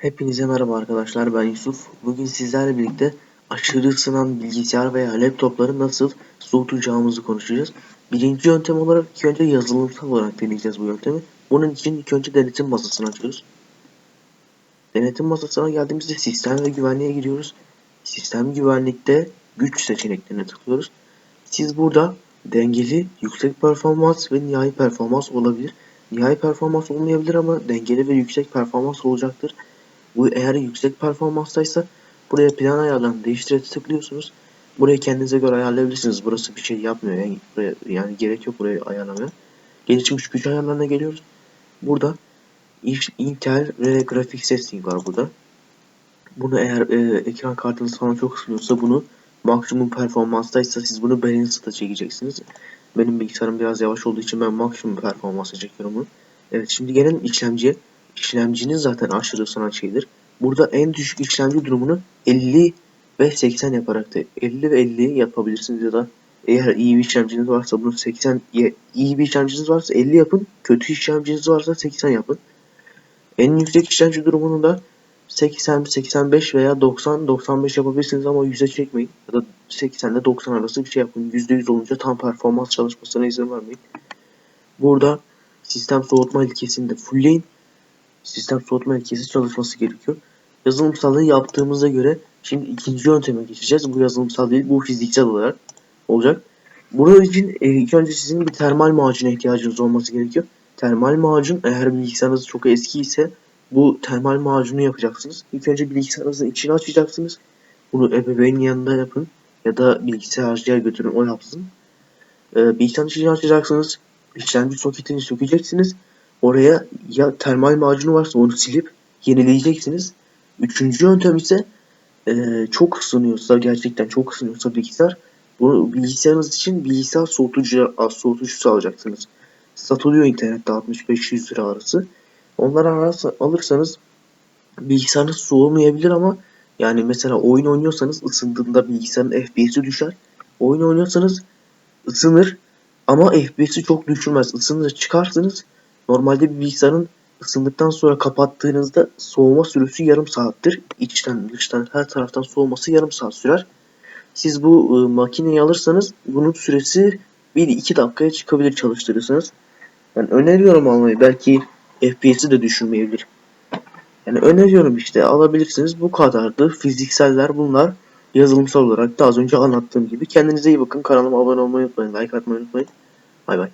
Hepinize merhaba arkadaşlar ben Yusuf. Bugün sizlerle birlikte aşırı ısınan bilgisayar veya laptopları nasıl soğutacağımızı konuşacağız. Birinci yöntem olarak ilk önce yazılımsal olarak deneyeceğiz bu yöntemi. Bunun için ilk önce denetim masasını açıyoruz. Denetim masasına geldiğimizde sistem ve güvenliğe giriyoruz. Sistem güvenlikte güç seçeneklerine tıklıyoruz. Siz burada dengeli, yüksek performans ve nihai performans olabilir. Nihai performans olmayabilir ama dengeli ve yüksek performans olacaktır. Bu eğer yüksek performanstaysa buraya plan ayarlarını değiştire tıklıyorsunuz. Burayı kendinize göre ayarlayabilirsiniz. Burası bir şey yapmıyor. Yani, buraya, yani gerek yok burayı ayarlamaya. Gelişmiş güç ayarlarına geliyoruz. Burada Intel grafik setting var burada. Bunu eğer e, ekran kartınız falan çok ısınıyorsa bunu maksimum performanstaysa siz bunu balance'da çekeceksiniz. Benim bilgisayarım biraz yavaş olduğu için ben maksimum performansa çekiyorum bunu. Evet şimdi gelelim işlemciye. İşlemciniz zaten aşırı ısınan şeydir. Burada en düşük işlemci durumunu 50 ve 80 yaparak da 50 ve 50 yapabilirsiniz ya da eğer iyi bir işlemciniz varsa bunu 80 iyi bir işlemciniz varsa 50 yapın. Kötü işlemciniz varsa 80 yapın. En yüksek işlemci durumunu da 80, 85 veya 90, 95 yapabilirsiniz ama 100'e çekmeyin. Ya da 80 ile 90 arası bir şey yapın. %100 olunca tam performans çalışmasına izin vermeyin. Burada sistem soğutma ilkesini de fullleyin. Sistem soğutma ilkesi çalışması gerekiyor. Yazılımsallığı yaptığımıza göre şimdi ikinci yönteme geçeceğiz. Bu yazılımsal değil, bu fiziksel olarak olacak. Bunun için e, ilk önce sizin bir termal macuna ihtiyacınız olması gerekiyor. Termal macun eğer bilgisayarınız çok eski ise bu termal macunu yapacaksınız. İlk önce bilgisayarınızın içini açacaksınız. Bunu ebeveynin yanında yapın. Ya da bilgisayarcıya götürün o yapsın. Ee, bilgisayarın içini açacaksınız. İşlemci soketini sökeceksiniz. Oraya ya termal macunu varsa onu silip yenileyeceksiniz. Üçüncü yöntem ise e, çok ısınıyorsa gerçekten çok ısınıyorsa bilgisayar bunu bilgisayarınız için bilgisayar soğutucu, soğutucusu alacaksınız. Satılıyor internette 65-100 lira arası. Onları alırsanız bilgisayarınız soğumayabilir ama yani mesela oyun oynuyorsanız ısındığında bilgisayarın FPS'i düşer. Oyun oynuyorsanız ısınır ama FPS'i çok düşürmez. Isınır çıkarsınız. Normalde bir bilgisayarın ısındıktan sonra kapattığınızda soğuma süresi yarım saattir. İçten dıştan her taraftan soğuması yarım saat sürer. Siz bu ıı, makineyi alırsanız bunun süresi 1-2 dakikaya çıkabilir çalıştırırsanız. Ben öneriyorum almayı. Belki FPS'i de düşürmeyebilir. Yani öneriyorum işte alabilirsiniz. Bu kadardı. Fizikseller bunlar. Yazılımsal olarak da az önce anlattığım gibi. Kendinize iyi bakın. Kanalıma abone olmayı unutmayın. Like atmayı unutmayın. Bay bay.